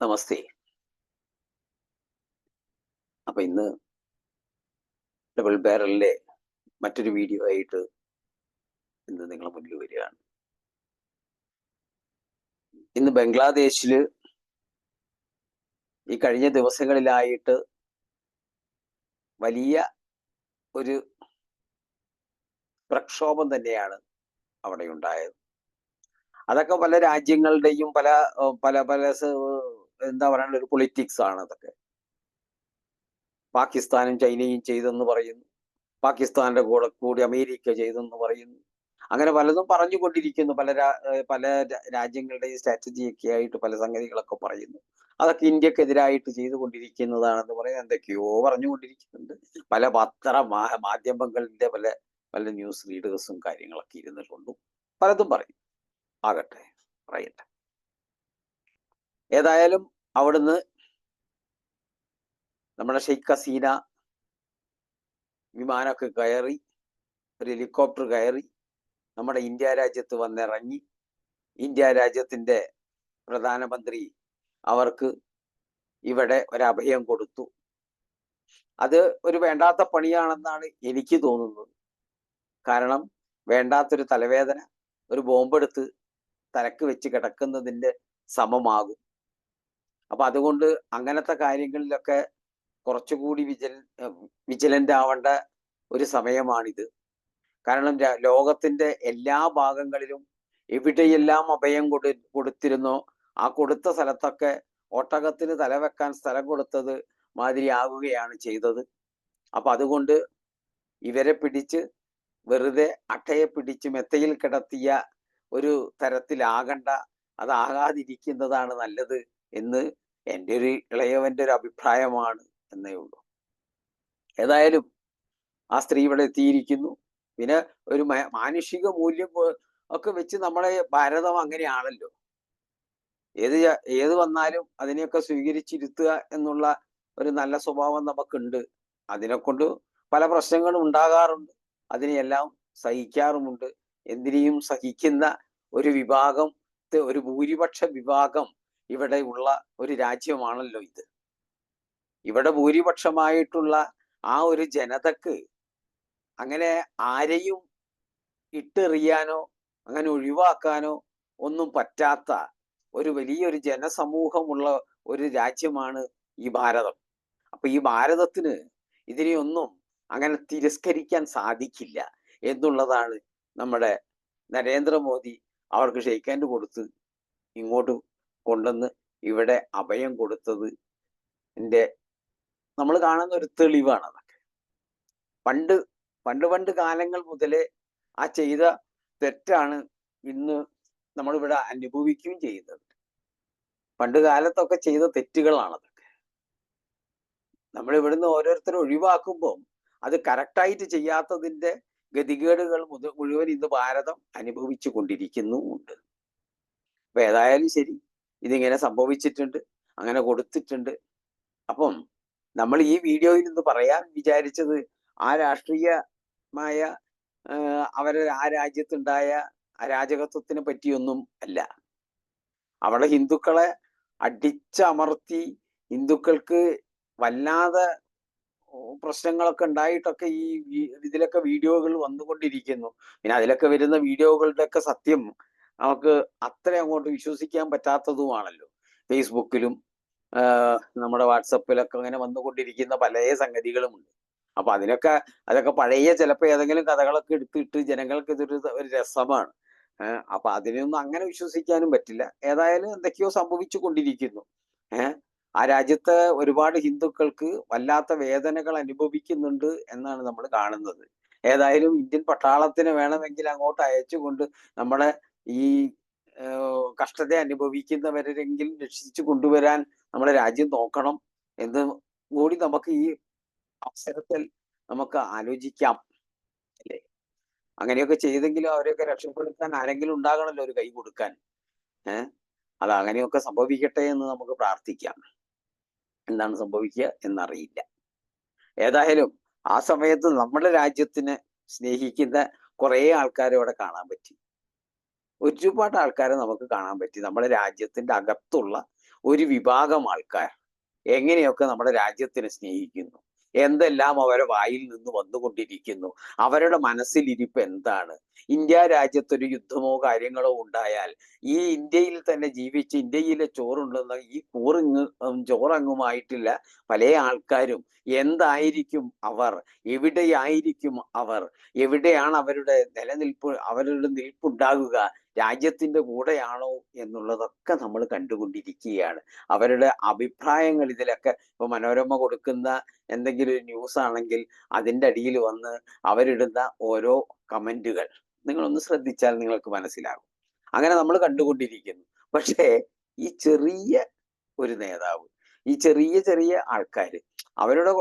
നമസ്തേ അപ്പൊ ഇന്ന് ഡബിൾ ബാരലിലെ മറ്റൊരു വീഡിയോ ആയിട്ട് ഇന്ന് നിങ്ങളെ മുന്നിൽ വരികയാണ്. ഇന്ന് ബംഗ്ലാദേശിൽ ഈ കഴിഞ്ഞ ദിവസങ്ങളിലായിട്ട് വലിയ ഒരു പ്രക്ഷോഭം തന്നെയാണ് അവിടെ ഉണ്ടായത് അതൊക്കെ പല രാജ്യങ്ങളുടെയും പല പല പല എന്താ പറയാനുള്ള ഒരു പൊളിറ്റിക്സ് ആണ് അതൊക്കെ. പാകിസ്ഥാനും ചൈനയും ചെയ്തെന്ന് പറയുന്നു. പാകിസ്ഥാന്റെ കൂടെ കൂടി അമേരിക്ക ചെയ്തെന്ന് പറയുന്നു. അങ്ങനെ പലതും പറഞ്ഞുകൊണ്ടിരിക്കുന്നു. പല പല രാജ്യങ്ങളുടെയും സ്ട്രാറ്റജി ഒക്കെ ആയിട്ട് പല സംഗതികളൊക്കെ പറയുന്നു. അതൊക്കെ ഇന്ത്യക്കെതിരായിട്ട് ചെയ്തുകൊണ്ടിരിക്കുന്നതാണെന്ന് പറയുന്നത് എന്തൊക്കെയോ പറഞ്ഞുകൊണ്ടിരിക്കുന്നുണ്ട്. പല പത്ര മാധ്യമങ്ങളുടെ പല പല ന്യൂസ് റീഡേഴ്സും കാര്യങ്ങളൊക്കെ ഇരുന്നിട്ടുണ്ടും പലതും പറയും. ആകട്ടെ പറയട്ടെ. ഏതായാലും അവിടുന്ന് നമ്മുടെ ഷെയ്ഖ് ഹസീന വിമാനമൊക്കെ കയറി ഒരു ഹെലികോപ്റ്റർ കയറി നമ്മുടെ ഇന്ത്യ രാജ്യത്ത് വന്നിറങ്ങി. ഇന്ത്യ രാജ്യത്തിന്റെ പ്രധാനമന്ത്രി അവർക്ക് ഇവിടെ ഒരഭയം കൊടുത്തു. അത് ഒരു വേണ്ടാത്ത പണിയാണെന്നാണ് എനിക്ക് തോന്നുന്നത്. കാരണം വേണ്ടാത്തൊരു തലവേദന ഒരു ബോംബെടുത്ത് തലക്ക് വെച്ച് കിടക്കുന്നതിന്റെ സമമാകും. അപ്പൊ അതുകൊണ്ട് അങ്ങനത്തെ കാര്യങ്ങളിലൊക്കെ കുറച്ചുകൂടി വിജിൽ വിജിലന്റ് ആവേണ്ട ഒരു സമയമാണിത്. കാരണം ലോകത്തിന്റെ എല്ലാ ഭാഗങ്ങളിലും എവിടെയെല്ലാം അഭയം കൊടു കൊടുത്തിരുന്നോ ആ കൊടുത്ത സ്ഥലത്തൊക്കെ ഒട്ടകത്തിന് തലവെക്കാൻ സ്ഥലം കൊടുത്തത് മാതിരി ആകുകയാണ് ചെയ്തത്. അപ്പൊ അതുകൊണ്ട് ഇവരെ പിടിച്ച് വെറുതെ അട്ടയെ പിടിച്ച് മെത്തയിൽ കിടത്തിയ ഒരു തരത്തിലാകണ്ട അതാകാതിരിക്കുന്നതാണ് നല്ലത് എന്ന് എന്റെ ഒരു ഇളയവന്റെ ഒരു അഭിപ്രായമാണ് എന്നേ ഉള്ളൂ. ഏതായാലും ആ സ്ത്രീ ഇവിടെ എത്തിയിരിക്കുന്നു. പിന്നെ ഒരു മാനുഷിക മൂല്യം ഒക്കെ വെച്ച് നമ്മളെ ഭാരതം അങ്ങനെയാണല്ലോ. ഏത് ഏത് വന്നാലും അതിനെയൊക്കെ സ്വീകരിച്ചിരുത്തുക എന്നുള്ള ഒരു നല്ല സ്വഭാവം നമുക്കുണ്ട്. അതിനെ കൊണ്ട് പല പ്രശ്നങ്ങളും ഉണ്ടാകാറുണ്ട്. അതിനെയെല്ലാം സഹിക്കാറുമുണ്ട്. എന്തിനേയും സഹിക്കുന്ന ഒരു വിഭാഗത്തെ ഒരു ഭൂരിപക്ഷ വിഭാഗം ഇവിടെ ഉള്ള ഒരു രാജ്യമാണല്ലോ ഇത്. ഇവിടെ ഭൂരിപക്ഷമായിട്ടുള്ള ആ ഒരു ജനതക്ക് അങ്ങനെ ആരെയും ഇട്ടെറിയാനോ അങ്ങനെ ഒഴിവാക്കാനോ ഒന്നും പറ്റാത്ത ഒരു വലിയൊരു ജനസമൂഹമുള്ള ഒരു രാജ്യമാണ് ഈ ഭാരതം. അപ്പൊ ഈ ഭാരതത്തിന് ഇതിനെയൊന്നും അങ്ങനെ തിരസ്കരിക്കാൻ സാധിക്കില്ല എന്നുള്ളതാണ് നമ്മുടെ നരേന്ദ്രമോദി അവർക്ക് ഷെയ്ക്കാൻഡ് കൊടുത്ത് ഇങ്ങോട്ട് കൊണ്ടുവന്ന് ഇവിടെ അഭയം കൊടുത്തത് എന്റെ നമ്മൾ കാണുന്ന ഒരു തെളിവാണ് അതൊക്കെ. പണ്ട് പണ്ട് പണ്ട് കാലങ്ങൾ മുതലേ ആ ചെയ്ത തെറ്റാണ് ഇന്ന് നമ്മളിവിടെ അനുഭവിക്കുകയും ചെയ്യുന്നത്. പണ്ട് കാലത്തൊക്കെ ചെയ്ത തെറ്റുകളാണ് അതൊക്കെ. നമ്മൾ ഇവിടുന്ന് ഓരോരുത്തരെ ഒഴിവാക്കുമ്പോൾ അത് കറക്റ്റായിട്ട് ചെയ്യാത്തതിന്റെ ഗതികേടുകൾ മുഴുവൻ ഇന്ന് ഭാരതം അനുഭവിച്ചു കൊണ്ടിരിക്കുന്നുമുണ്ട്. അപ്പൊ ഏതായാലും ശരി. ഇതിങ്ങനെ സംഭവിച്ചിട്ടുണ്ട് അങ്ങനെ കൊടുത്തിട്ടുണ്ട്. അപ്പം നമ്മൾ ഈ വീഡിയോയിൽ നിന്ന് പറയാൻ വിചാരിച്ചത് ആ രാഷ്ട്രീയമായ അവരെ ആ രാജ്യത്തുണ്ടായ അരാജകത്വത്തിനെ പറ്റിയൊന്നും അല്ല. അവിടെ ഹിന്ദുക്കളെ അടിച്ചമർത്തി ഹിന്ദുക്കൾക്ക് വല്ലാതെ പ്രശ്നങ്ങളൊക്കെ ഉണ്ടായിട്ടൊക്കെ ഈ ഇതിലൊക്കെ വീഡിയോകൾ വന്നുകൊണ്ടിരിക്കുന്നു. പിന്നെ അതിലൊക്കെ വരുന്ന വീഡിയോകളുടെ ഒക്കെ സത്യം നമുക്ക് അത്ര അങ്ങോട്ട് വിശ്വസിക്കാൻ പറ്റാത്തതുമാണല്ലോ. ഫേസ്ബുക്കിലും നമ്മുടെ വാട്സപ്പിലൊക്കെ അങ്ങനെ വന്നുകൊണ്ടിരിക്കുന്ന പല സംഗതികളുമുണ്ട്. അപ്പൊ അതിനൊക്കെ അതൊക്കെ പഴയ ചിലപ്പോൾ ഏതെങ്കിലും കഥകളൊക്കെ എടുത്തിട്ട് ജനങ്ങൾക്ക് ഇതൊരു ഒരു രസമാണ്. അപ്പൊ അതിനൊന്നും അങ്ങനെ വിശ്വസിക്കാനും പറ്റില്ല. ഏതായാലും എന്തൊക്കെയോ സംഭവിച്ചു കൊണ്ടിരിക്കുന്നു ഏഹ് ആ രാജ്യത്ത് ഒരുപാട് ഹിന്ദുക്കൾക്ക് വല്ലാത്ത വേദനകൾ അനുഭവിക്കുന്നുണ്ട് എന്നാണ് നമ്മൾ കാണുന്നത്. ഏതായാലും ഇന്ത്യൻ പട്ടാളത്തിന് വേണമെങ്കിൽ അങ്ങോട്ട് അയച്ചുകൊണ്ട് നമ്മുടെ ഈ കഷ്ടത അനുഭവിക്കുന്നവരെങ്കിലും രക്ഷിച്ചു കൊണ്ടുവരാൻ നമ്മുടെ രാജ്യം നോക്കണം എന്ന് കൂടി നമുക്ക് ഈ അവസരത്തിൽ നമുക്ക് ആലോചിക്കാം. അല്ലേ? അങ്ങനെയൊക്കെ ചെയ്തെങ്കിലും അവരെയൊക്കെ രക്ഷപ്പെടുത്താൻ ആരെങ്കിലും ഉണ്ടാകണമല്ലോ ഒരു കൈ കൊടുക്കാൻ. ഏഹ് അത് അങ്ങനെയൊക്കെ സംഭവിക്കട്ടെ എന്ന് നമുക്ക് പ്രാർത്ഥിക്കാം. എന്താണ് സംഭവിക്കുക എന്നറിയില്ല. ഏതായാലും ആ സമയത്ത് നമ്മുടെ രാജ്യത്തിനെ സ്നേഹിക്കുന്ന കുറേ ആൾക്കാരെ അവിടെ കാണാൻ പറ്റി. ഒരുപാട് ആൾക്കാരെ നമുക്ക് കാണാൻ പറ്റി. നമ്മുടെ രാജ്യത്തിന്റെ അകത്തുള്ള ഒരു വിഭാഗം ആൾക്കാർ എങ്ങനെയൊക്കെ നമ്മുടെ രാജ്യത്തിനെ സ്നേഹിക്കുന്നു? എന്തെല്ലാം അവരുടെ വായിൽ നിന്ന് വന്നുകൊണ്ടിരിക്കുന്നു? അവരുടെ മനസ്സിലിരിപ്പ് എന്താണ്? ഇന്ത്യ രാജ്യത്തൊരു യുദ്ധമോ കാര്യങ്ങളോ ഉണ്ടായാൽ ഈ ഇന്ത്യയിൽ തന്നെ ജീവിച്ച് ഇന്ത്യയിലെ ചോറുണ്ടെന്ന ഈ കൂറിങ് ചോറങ്ങുമായിട്ടില്ല പല ആൾക്കാരും. എന്തായിരിക്കും അവർ? എവിടെയായിരിക്കും അവർ? എവിടെയാണ് അവരുടെ നിലനിൽപ്പ് അവരുടെ നിൽപ്പുണ്ടാകുക? രാജ്യത്തിന്റെ കൂടെയാണോ എന്നുള്ളതൊക്കെ നമ്മൾ കണ്ടുകൊണ്ടിരിക്കുകയാണ്. അവരുടെ അഭിപ്രായങ്ങൾ ഇതിലൊക്കെ ഇപ്പൊ മനോരമ കൊടുക്കുന്ന എന്തെങ്കിലും ഒരു ന്യൂസ് ആണെങ്കിൽ അതിന്റെ അടിയിൽ വന്ന് അവരിടുന്ന ഓരോ കമന്റുകൾ നിങ്ങളൊന്ന് ശ്രദ്ധിച്ചാൽ നിങ്ങൾക്ക് മനസ്സിലാകും. അങ്ങനെ നമ്മൾ കണ്ടുകൊണ്ടിരിക്കുന്നു. പക്ഷേ ഈ ചെറിയ ഒരു നേതാവ് ഈ ചെറിയ ചെറിയ ആൾക്കാർ അവരുടെ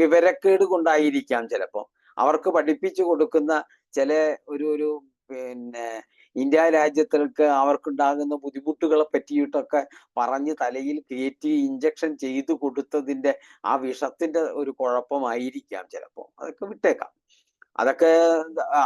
വിവരക്കേട് കൊണ്ടായിരിക്കാം ചിലപ്പോൾ അവർക്ക് പഠിപ്പിച്ചു കൊടുക്കുന്ന ചില ഒരു ഒരു പിന്നെ ഇന്ത്യ രാജ്യത്തിലേക്ക് അവർക്കുണ്ടാകുന്ന ബുദ്ധിമുട്ടുകളെ പറ്റിയിട്ടൊക്കെ പറഞ്ഞ് തലയിൽ കയറ്റി ഇഞ്ചക്ഷൻ ചെയ്തു കൊടുത്തതിന്റെ ആ വിഷത്തിന്റെ ഒരു കുഴപ്പമായിരിക്കാം ചിലപ്പോൾ അതൊക്കെ വിട്ടേക്കാം. അതൊക്കെ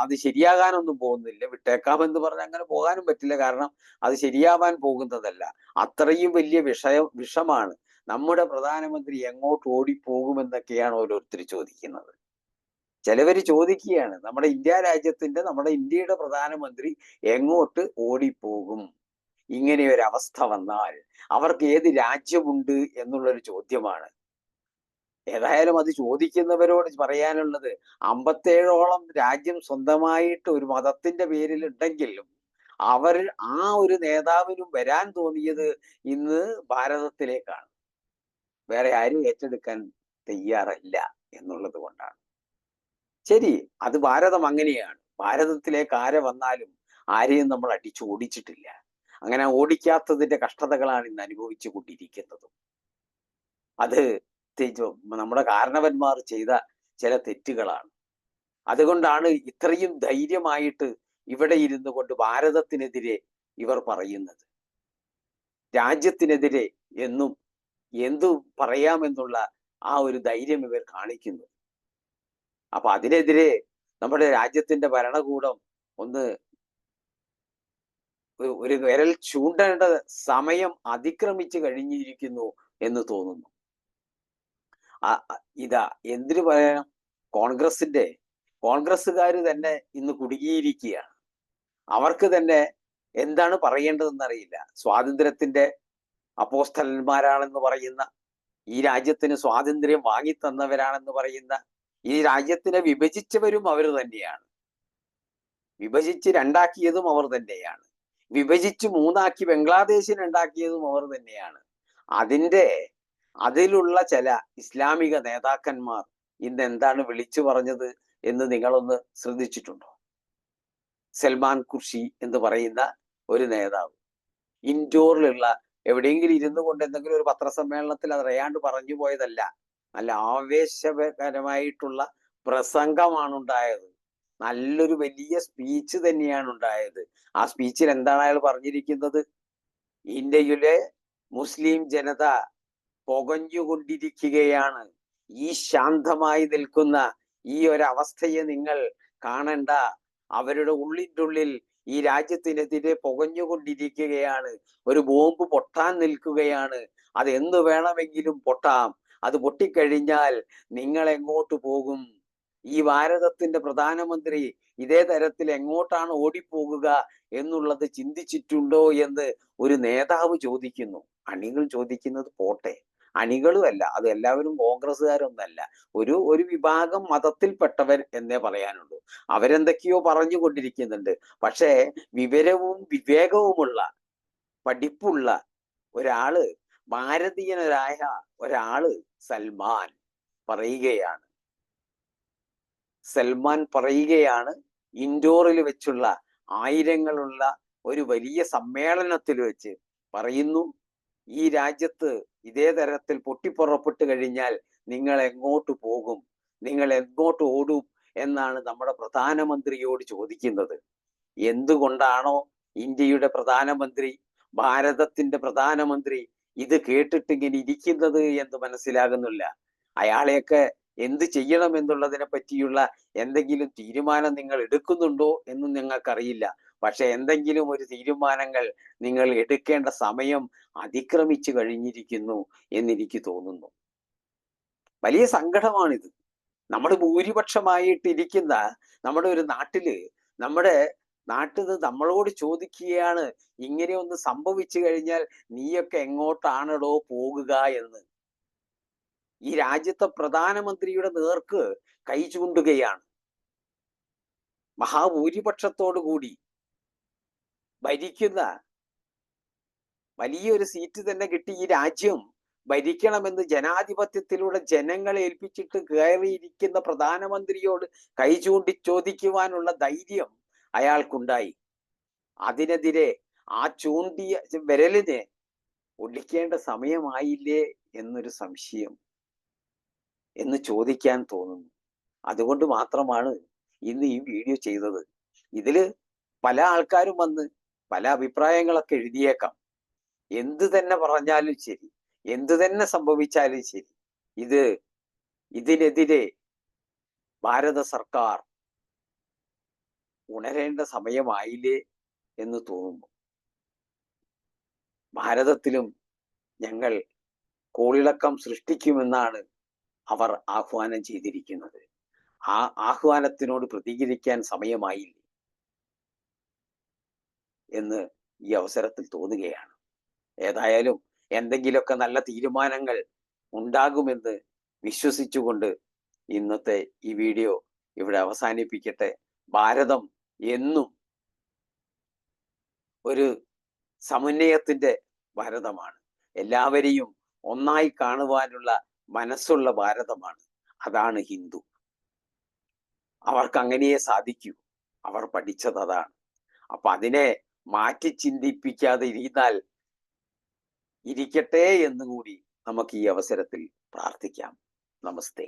അത് ശരിയാകാനൊന്നും പോകുന്നില്ല. വിട്ടേക്കാം എന്ന് പറഞ്ഞ് അങ്ങനെ പോകാനും പറ്റില്ല. കാരണം അത് ശരിയാവാൻ പോകുന്നതല്ല. അത്രയും വലിയ വിഷയം വിഷമാണ്. നമ്മുടെ പ്രധാനമന്ത്രി എങ്ങോട്ട് ഓടിപ്പോകുമെന്നൊക്കെയാണ് ഓരോരുത്തർ ചോദിക്കുന്നത്. ചിലവർ ചോദിക്കുകയാണ് നമ്മുടെ ഇന്ത്യ രാജ്യത്തിന്റെ നമ്മുടെ ഇന്ത്യയുടെ പ്രധാനമന്ത്രി എങ്ങോട്ട് ഓടിപ്പോകും? ഇങ്ങനെ ഒരു അവസ്ഥ വന്നാൽ അവർക്ക് ഏത് രാജ്യമുണ്ട്? എന്നുള്ളൊരു ചോദ്യമാണ്. ഏതായാലും അത് ചോദിക്കുന്നവരോട് പറയാനുള്ളത് അമ്പത്തേഴോളം രാജ്യം സ്വന്തമായിട്ട് ഒരു മതത്തിന്റെ പേരിൽ ഉണ്ടെങ്കിലും അവർ ആ ഒരു നേതാവിനും വരാൻ തോന്നിയത് ഇന്ന് ഭാരതത്തിലേക്കാണ്. വേറെ ആരും ഏറ്റെടുക്കാൻ തയ്യാറല്ല എന്നുള്ളത് കൊണ്ടാണ്. ശരി അത് ഭാരതം അങ്ങനെയാണ്. ഭാരതത്തിലേക്ക് ആരെ വന്നാലും ആരെയും നമ്മൾ അടിച്ചു ഓടിച്ചിട്ടില്ല. അങ്ങനെ ഓടിക്കാത്തതിന്റെ കഷ്ടതകളാണ് ഇന്ന് അനുഭവിച്ചു കൊണ്ടിരിക്കുന്നതും. അത് നമ്മുടെ കാരണവന്മാർ ചെയ്ത ചില തെറ്റുകളാണ്. അതുകൊണ്ടാണ് ഇത്രയും ധൈര്യമായിട്ട് ഇവിടെ ഇരുന്നു കൊണ്ട് ഭാരതത്തിനെതിരെ ഇവർ പറയുന്നത്. രാജ്യത്തിനെതിരെ എന്നും എന്തു പറയാമെന്നുള്ള ആ ഒരു ധൈര്യം ഇവർ കാണിക്കുന്നു. അപ്പൊ അതിനെതിരെ നമ്മുടെ രാജ്യത്തിന്റെ ഭരണകൂടം ഒന്ന് ഒരു വിരൽ ചൂണ്ടേണ്ട സമയം അതിക്രമിച്ചു കഴിഞ്ഞിരിക്കുന്നു എന്ന് തോന്നുന്നു. ഇതാ എന്തിനു പറയണം കോൺഗ്രസിന്റെ കോൺഗ്രസ്സുകാർ തന്നെ ഇന്ന് കുടുങ്ങിയിരിക്കുകയാണ്. അവർക്ക് തന്നെ എന്താണ് പറയേണ്ടതെന്ന് അറിയില്ല സ്വാതന്ത്ര്യത്തിന്റെ അപ്പോസ്തലന്മാരാണെന്ന് പറയുന്ന ഈ രാജ്യത്തിന് സ്വാതന്ത്ര്യം വാങ്ങിത്തന്നവരാണെന്ന് പറയുന്ന ഈ രാജ്യത്തിനെ വിഭജിച്ചവരും അവർ തന്നെയാണ്. വിഭജിച്ച് രണ്ടാക്കിയതും അവർ തന്നെയാണ്. വിഭജിച്ച് മൂന്നാക്കി ബംഗ്ലാദേശിന് ഉണ്ടാക്കിയതും അവർ തന്നെയാണ്. അതിന്റെ അതിലുള്ള ചില ഇസ്ലാമിക നേതാക്കന്മാർ ഇന്ന് എന്താണ് വിളിച്ചു പറഞ്ഞത് എന്ന് നിങ്ങളൊന്ന് ശ്രദ്ധിച്ചിട്ടുണ്ടോ? സൽമാൻ ഖുർഷി എന്ന് പറയുന്ന ഒരു നേതാവ്. ഇൻഡോറിലുള്ള എവിടെയെങ്കിലും ഇരുന്നു കൊണ്ട് എന്തെങ്കിലും ഒരു പത്രസമ്മേളനത്തിൽ അത് അറിയാണ്ട് പറഞ്ഞു പോയതല്ല. നല്ല ആവേശകരമായിട്ടുള്ള പ്രസംഗമാണ് ഉണ്ടായത്. നല്ലൊരു വലിയ സ്പീച്ച് തന്നെയാണ് ഉണ്ടായത്. ആ സ്പീച്ചിൽ എന്താണ് അയാൾ പറഞ്ഞിരിക്കുന്നത്? ഇന്ത്യയിലെ മുസ്ലിം ജനത പുകഞ്ഞുകൊണ്ടിരിക്കുകയാണ്. ഈ ശാന്തമായി നിൽക്കുന്ന ഈ ഒരവസ്ഥയെ നിങ്ങൾ കാണണ്ട. അവരുടെ ഉള്ളിന്റെ ഉള്ളിൽ ഈ രാജ്യത്തിനെതിരെ പുകഞ്ഞുകൊണ്ടിരിക്കുകയാണ്. ഒരു ബോംബ് പൊട്ടാൻ നിൽക്കുകയാണ്. അത് എന്ത് വേണമെങ്കിലും പൊട്ടാം. അത് പൊട്ടിക്കഴിഞ്ഞാൽ നിങ്ങൾ എങ്ങോട്ട് പോകും? ഈ ഭാരതത്തിന്റെ പ്രധാനമന്ത്രി ഇതേ തരത്തിൽ എങ്ങോട്ടാണ് ഓടിപ്പോകുക എന്നുള്ളത് ചിന്തിച്ചിട്ടുണ്ടോ എന്ന് ഒരു നേതാവ് ചോദിക്കുന്നു. അണികൾ ചോദിക്കുന്നത് പോട്ടെ. അണികളും അല്ല അത് എല്ലാവരും കോൺഗ്രസ്സുകാരൊന്നല്ല. ഒരു ഒരു വിഭാഗം മതത്തിൽപ്പെട്ടവർ എന്നേ പറയാനുള്ളൂ. അവരെന്തൊക്കെയോ പറഞ്ഞുകൊണ്ടിരിക്കുന്നുണ്ട്. പക്ഷേ വിവരവും വിവേകവുമുള്ള പഠിപ്പുള്ള ഒരാൾ ഭാരതീയനരായ ഒരാൾ സൽമാൻ പറയുകയാണ്. സൽമാൻ പറയുകയാണ് ഇൻഡോറിൽ വെച്ചുള്ള ആയിരങ്ങളുള്ള ഒരു വലിയ സമ്മേളനത്തിൽ വെച്ച് പറയുന്നു. ഈ രാജ്യത്ത് ഇതേ തരത്തിൽ പൊട്ടിപ്പുറപ്പെട്ട് കഴിഞ്ഞാൽ നിങ്ങൾ എങ്ങോട്ട് പോകും? നിങ്ങൾ എങ്ങോട്ട് ഓടും? എന്നാണ് നമ്മുടെ പ്രധാനമന്ത്രിയോട് ചോദിക്കുന്നത്. എന്തുകൊണ്ടാണോ ഇന്ത്യയുടെ പ്രധാനമന്ത്രി ഭാരതത്തിന്റെ പ്രധാനമന്ത്രി ഇത് കേട്ടിട്ട് ഇങ്ങനെ ഇരിക്കുന്നത് എന്ന് മനസ്സിലാകുന്നില്ല. അയാളെയൊക്കെ എന്ത് ചെയ്യണം എന്നുള്ളതിനെ പറ്റിയുള്ള എന്തെങ്കിലും തീരുമാനം നിങ്ങൾ എടുക്കുന്നുണ്ടോ എന്നും ഞങ്ങൾക്കറിയില്ല പക്ഷെ എന്തെങ്കിലും ഒരു തീരുമാനങ്ങൾ നിങ്ങൾ എടുക്കേണ്ട സമയം അതിക്രമിച്ചു കഴിഞ്ഞിരിക്കുന്നു എന്നെനിക്ക് തോന്നുന്നു. വലിയ സങ്കടമാണിത്. നമ്മൾ ഭൂരിപക്ഷമായിട്ടിരിക്കുന്ന നമ്മുടെ ഒരു നാട്ടിൽ നമ്മുടെ നാട്ടിൽ നമ്മളോട് ചോദിക്കുകയാണ് ഇങ്ങനെ ഒന്ന് സംഭവിച്ചു കഴിഞ്ഞാൽ നീയൊക്കെ എങ്ങോട്ടാണടോ പോകുക എന്ന്. ഈ രാജ്യത്തെ പ്രധാനമന്ത്രിയുടെ നേർക്ക് കൈ ചൂണ്ടുകയാണ്. മഹാഭൂരിപക്ഷത്തോടു കൂടി ഭരിക്കുന്ന വലിയൊരു സീറ്റ് തന്നെ കിട്ടി ഈ രാജ്യം ഭരിക്കണമെന്ന് ജനാധിപത്യത്തിലൂടെ ജനങ്ങളെ ഏൽപ്പിച്ചിട്ട് കയറിയിരിക്കുന്ന പ്രധാനമന്ത്രിയോട് കൈ ചൂണ്ടി ചോദിക്കുവാനുള്ള ധൈര്യം അയാൾക്കുണ്ടായി. അതിനെതിരെ ആ ചൂണ്ടിയ വിരലിനെ ഒടിക്കേണ്ട സമയമായില്ലേ എന്നൊരു സംശയം എന്ന് ചോദിക്കാൻ തോന്നുന്നു. അതുകൊണ്ട് മാത്രമാണ് ഇന്ന് ഈ വീഡിയോ ചെയ്തത്. ഇതിൽ പല ആൾക്കാരും വന്ന് പല അഭിപ്രായങ്ങളൊക്കെ എഴുതിയേക്കാം. എന്തു തന്നെ പറഞ്ഞാലും ശരി. എന്തു തന്നെ സംഭവിച്ചാലും ശരി. ഇത് ഇതിനെതിരെ ഭാരത സർക്കാർ ഉണരേണ്ട സമയമായില്ലേ എന്ന് തോന്നുന്നു. ഭാരതത്തിലും ഞങ്ങൾ കോളിളക്കം സൃഷ്ടിക്കുമെന്നാണ് അവർ ആഹ്വാനം ചെയ്തിരിക്കുന്നത്. ആ ആഹ്വാനത്തിനോട് പ്രതികരിക്കാൻ സമയമായില്ലേ? എന്ന് ഈ അവസരത്തിൽ തോന്നുകയാണ്. ഏതായാലും എന്തെങ്കിലുമൊക്കെ നല്ല തീരുമാനങ്ങൾ ഉണ്ടാകുമെന്ന് വിശ്വസിച്ചുകൊണ്ട് ഇന്നത്തെ ഈ വീഡിയോ ഇവിടെ അവസാനിപ്പിക്കട്ടെ. ഭാരതം എന്നും ഒരു സമന്വയത്തിന്റെ ഭാരതമാണ്. എല്ലാവരെയും ഒന്നായി കാണുവാനുള്ള മനസ്സുള്ള ഭാരതമാണ്. അതാണ് ഹിന്ദു. അവർക്ക് അങ്ങനെയേ സാധിക്കൂ. അവർ പഠിച്ചത് അതാണ്. അപ്പൊ അതിനെ മാറ്റി ചിന്തിപ്പിക്കാതെ ഇരുന്നാൽ ഇരിക്കട്ടെ എന്നുകൂടി നമുക്ക് ഈ അവസരത്തിൽ പ്രാർത്ഥിക്കാം. നമസ്തേ.